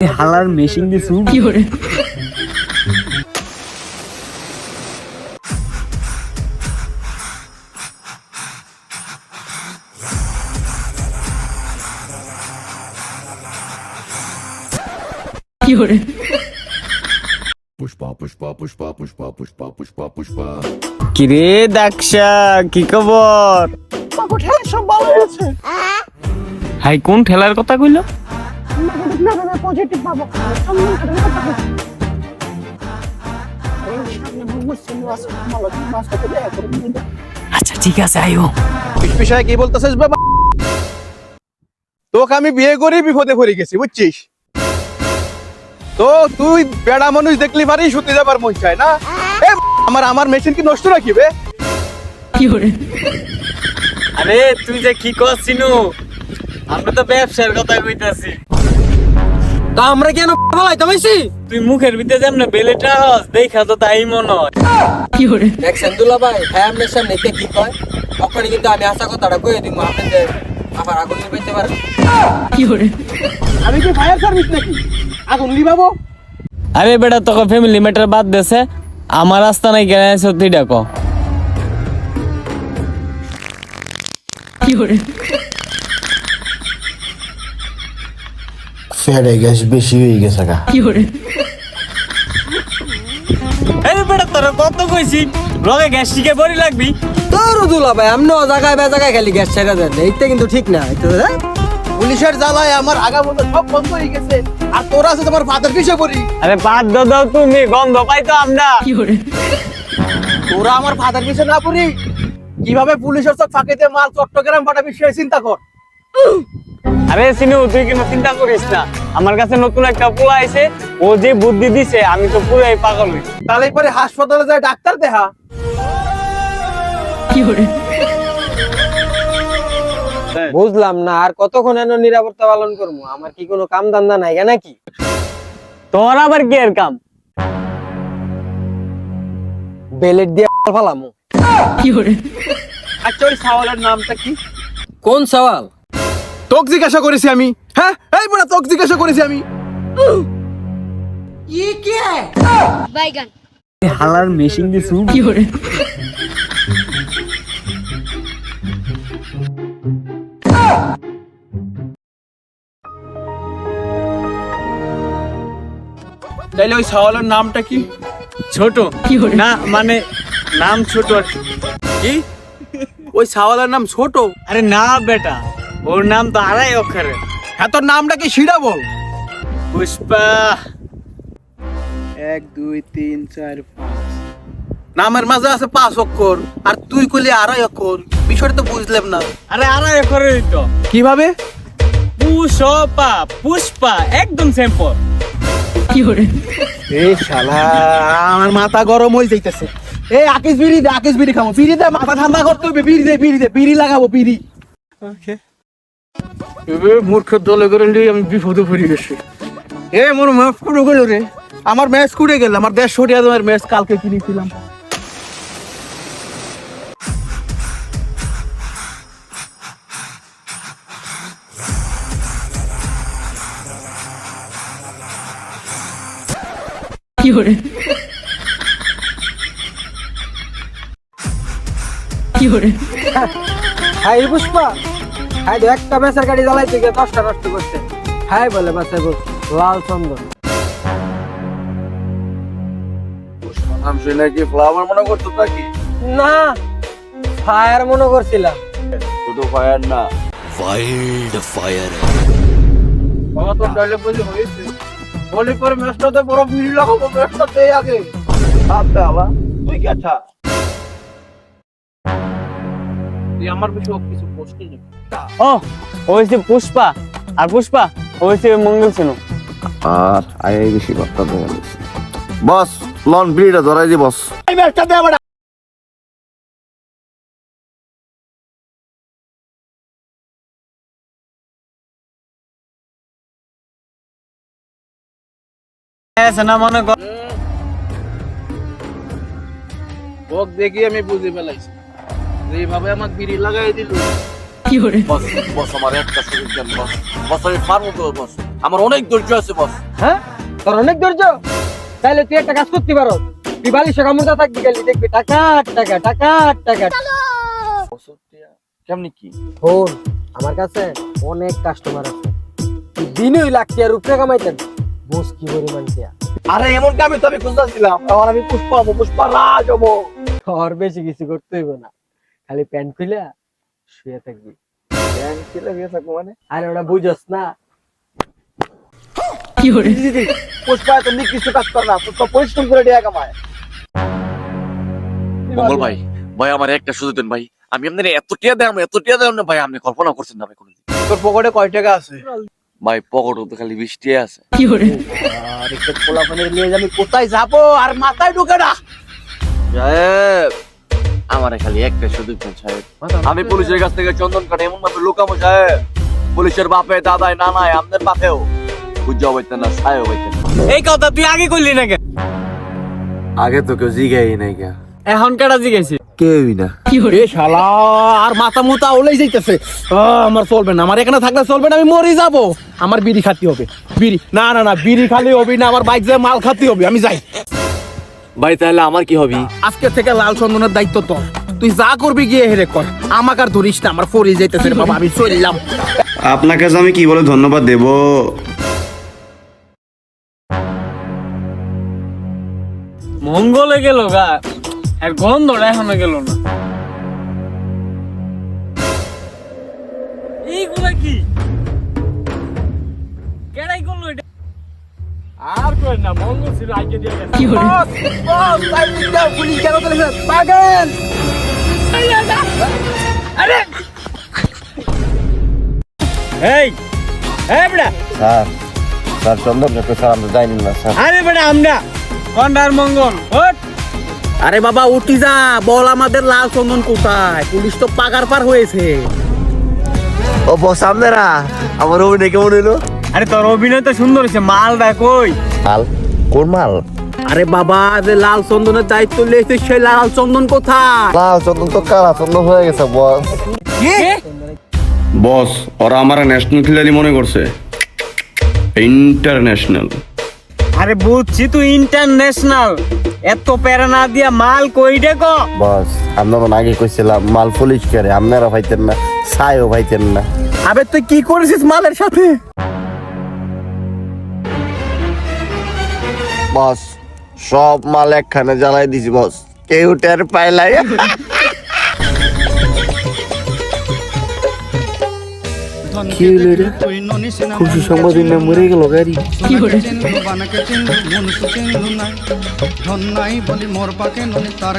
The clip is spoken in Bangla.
হালার মেশিন দিয়ে কিরে। দেখা কি খবর? হাই কোন ঠেলার কথা কইলো? আচ্ছা ঠিক আছে বিষয়ে কি বলতেছিস বাবা? তোকে আমি বিয়ে করে বিপদে পড়ে গেছি বুঝছিস? তো তুই বেড়া মানুষ দেখলি পারিস শুতে যাবার মন চায় না? আমার আমার মেশিন কি নষ্ট রাখিবে আরে তুই যে কি করছিনু আমরা তো ব্যবসার কথা কইতাছি। তা আমরা কেন বলাই তামাইছি তুই মুখের ভিতরে যেমন বেলেটা হস দেখা তো তাই মনে হয়। দেখছেন দুলা ভাই ভাই আপনার সামনে কে কি কয়? কিন্তু আমি আশা কথাটা কয়ে দিব আপনি যে আবার আগুন নিবাইতে পারেন। আমি কি ফায়ার সার্ভিস নাকি? আগুন লিবাবো আরে বেটা তোকে ফ্যামিলি ম্যাটার বাদ দেছে। আমার রাস্তা নাই কেন সত্যি ডাকো ফেড়ে গ্যাস বেশি হয়ে গেছে গা। এই বেটা তোর কত কইছি? লগে গ্যাস টিকে বড়ি লাগবি? তোর দুলা ভাই ও জায়গায় বে জায়গায় খালি গ্যাস ছেড়ে দেন। এইটা কিন্তু ঠিক না এইটা হ্যাঁ? পুলিশের জ্বালায় আমার আগা বন্ধ সব বন্ধ হয়ে গেছে আর তোরা আছে তোমার ফাদার কিসে করি আরে বাদ দাও দাও তুমি গন্ধ পাইতো আমরা। তোরা আমার ফাদার কিসে না করি কীভাবে পুলিশের সব ফাঁকিতে মাল চট্টগ্রাম পাঠাবি সে চিন্তা কর। আরে সিনু তুই কিন্তু চিন্তা করিস না। আমার কাছে নতুন একটা পোলা আইছে ও যে বুদ্ধি দিছে আমি তো পুরাই পাগল হই। তাহলে পরে হাসপাতালে যায় ডাক্তার দেখা বুঝলাম না আর কতক্ষণ এনে নিরাপত্তা পালন করব? আমার কি কোনো কাম ধান্দা নাই নাকি? তোর আবার কি এর কাম? বেলেট দিয়ে ফালামু আচ্ছা ওই সাওয়ালের নামটা কি? কোন সওয়াল? তোক জিজ্ঞাসা করেছি আমি। হ্যাঁ? এই বড় তোক জিজ্ঞাসা করেছি আমি। বাইগান। হালার মেশিন দিছু তাইলে ওই সাওয়ালের নামটা কি? ছোট? কি না মানে নাম ছোট আর কি। কি? ওই সাওয়ালের নাম ছোট? আরে না বেটা। ওর নাম তো আড়াই অক্ষরের হ্যাঁ তোর নামটা কি সিডা বল? পুষ্পা। এক দুই তিন চার পাঁচ। নামের মাঝে আছে পাঁচ অক্ষর আর তুই কইলি আড়াই অক্ষর। বিষয়টা তো বুঝলাম না। আরে আড়াই অক্ষরেরই তো। কীভাবে? পুষ্পা পুষ্পা একদম সিম্পল এই শালা আমার মাথা গরম হয়ে যাইতেছে। এই আকিস বিড়ি দে আকিস বিড়ি খাব বিড়ি দে মাথা ঠান্ডা করতে হবে। বিড়ি দে বিড়ি দে বিড়ি লাগাবো বিড়ি। মূর্খ দলে করে নিয়ে আমি বিপদে পড়ে গেছি এ মোর ম্যাচ কুড়ে গেল রে। আমার ম্যাচ কুড়ে গেল আমার দেশ সরিয়া তোমার ম্যাচ কালকে কিনেছিলাম। হাই পুষ্পা। হাই দে একটা বেচার গাড়ি জ্বালাইতে গিয়ে দশটা নষ্ট করছে। হাই বলে বাচ্চা লাল চন্দন। নাম শুনে কি ফ্লাওয়ার মনে করতো নাকি? না ফায়ার মনে করছিলাম। শুধু ফায়ার না। Wild fire. বাবা তো ডাইলে বলি হয়েছে। বলি পরে ম্যাচটাতে বড় বিড়ি লাগাবো ম্যাচটাতে আগে। থাকতে বাবা তুই কে তুই আমার বিষয়ে কিছু প্রশ্ন ও ওইছে পুষ্পা। আর পুষ্পা ওইছে মঙ্গল সিনু আর বার্তা দেওয়া বস লন বিড়িটা ধরাই দি বস। না মনে কর। দেখি আমি বুঝে ফেলাইছি। আমাকে বিড়ি লাগাই দিল। বস বস আমার একটা সুযোগ দেন বস। বস আমি পারব তো বস। আমার অনেক ধৈর্য আছে বস। হ্যাঁ? তোর অনেক ধৈর্য? তাহলে তুই একটা কাজ করতে পারো। তুই বালিশে কামড়া থাকবি গেলি দেখবি টাকা টাকা টাকা। টাকা কেমনি কি? আমার কাছে অনেক কাস্টমার আছে। দিনই লাখ টিয়ার উপরে কামাইতেন। বুঝ কি পরিমাণ টিয়া? আরে এমন কামে তো আমি খুঁজতেছিলাম। এখন আমি পুষ্পা পুষ্পা রাজ হব। তোর বেশি কিছু করতে হইব না। খালি প্যান্ট খুলে শুয়ে থাকবি। ব্যাংক ছেলে বিয়ে থাকব মানে? আর ওটা বুঝস না। দিদি পুষ্পা এত নিকৃষ্ট কাজ করে না পুষ্পা পরিশ্রম করে টাকা কামায়। মঙ্গল ভাই ভাই আমার একটা সুযোগ দেন ভাই। আমি আপনার এত টিয়া দেয় এত টিয়া দেয় না ভাই আপনি কল্পনা করছেন না ভাই কোনোদিন। তোর পকেটে কয় টাকা আছে? ভাই পকেট তো খালি বিশ টিয়া আছে। আর একটা পোলাপানের নিয়ে আমি কোথায় যাব আর মাথায় ঢুকে না? সাহেব আমার খালি একটা সুযোগ দেন সাহেব আমি পুলিশের কাছ থেকে চন্দন কাটে এমন ভাবে লুকামো সাহেব পুলিশের বাপে দাদাই নানাই আমাদের বাপেও হইতেন না সাহেব হইতেন এই কথা তুই আগে করলি না কেন? আগে তো কেউ জিগাই নাই কে। এখন কেটা কেউই না। এ শালা আর মাথা মুতা ওলেই যাইতেছে। আমার চলবে না। আমার এখানে থাকলে চলবে না আমি মরে যাব। আমার বিড়ি খাতি হবে। বিড়ি না না না বিড়ি খালি হবে না আমার বাইক যায় মাল খাতি হবে আমি যাই। ভাই তাহলে আমার কি হবে? আজকে থেকে লাল চন্দনের দায়িত্ব তোর। তুই যা করবি গিয়ে হেরে কর। আমাকে আর ধরিস না আমার ফরি যাইতেছে বাবা আমি চললাম। আপনাকে কাছে আমি কি বলে ধন্যবাদ দেব? মঙ্গলে গেল গা আর গন্ধ এখনও গেল না। আর কই না মঙ্গল ছিল আগে দিয়ে গেছে। পুলিশ কেন চলেছে পাগল! আরে! এই এই বেটা। স্যার স্যার চন্দন স্যার আমরা যাইনি না স্যার। আরে বেটা আমরা কন্ডার মঙ্গল ওঠ। আরে বাবা উঠি যা বল আমাদের লাল চন্দন কোথায়? পুলিশ তো পাগার পার হয়েছে। ও বস আপনারা আমার অভিনয় কেমন হইল? আরে তোর অভিনয় তো সুন্দর হয়েছে। মালটা কই? মাল? কোন মাল? আরে বাবা যে লাল চন্দনের দায়িত্ব লিয়েছে সেই লাল চন্দন কোথায়? লাল চন্দন তো কালা চন্দন হয়ে গেছে বস। বস ওরা আমার ন্যাশনাল খিলাড়ি মনে করছে। ইন্টারন্যাশনাল আরে বুঝছি তুই ইন্টারন্যাশনাল এত প্যারা না দিয়া মাল কই দেখো বস আপনারা আগে কইছিলাম মাল পুলিশ করে আপনারা ভাইতেন না ছাইও ভাইতেন না। আবে তুই কি করেছিস মালের সাথে? বস। সব মাল একখানে জ্বালাই দিছি বস। কেউ টের পাইলাই ধন নাই বলি মোর পাকে ননি তার